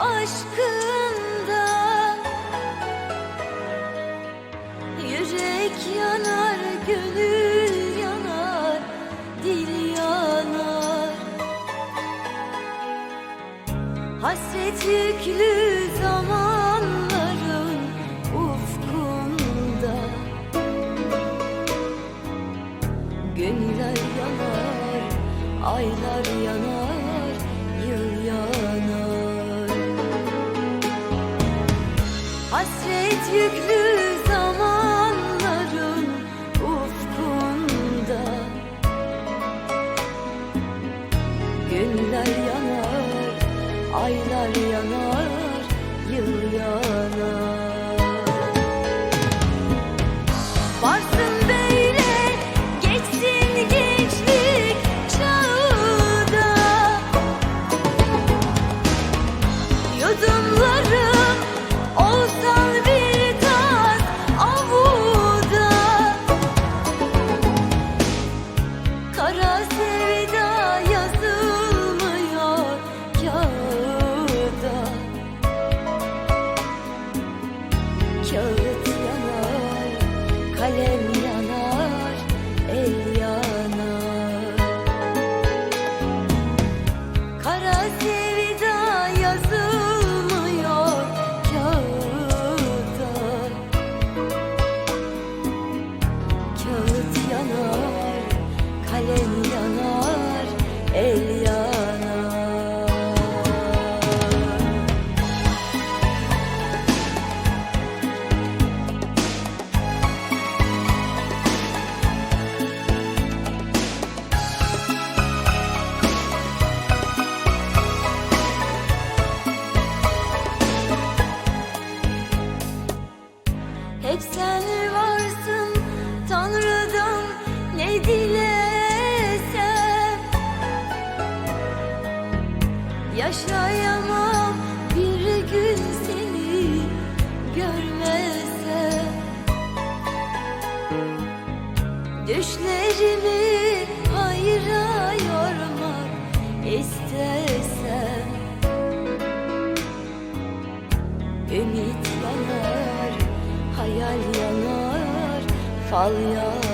aşkında. Yürek yanar, gönül yanar, dil yanar. Hasret yüklü zamanların ufkunda. Günler yanar, aylar yanar, yüklü zamanların ufkunda. Günler yanar, aylar yanar, yıl yanar. Varsın böyle Kara sevda yazılmıyor kağıda. Kağıt yanar, kalem Yaşayamam bir gün seni görmesem Düşlerimi hayra yormak istesem Ümit yanar, hayal yanar, fal yanar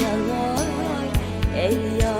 yanar el yanar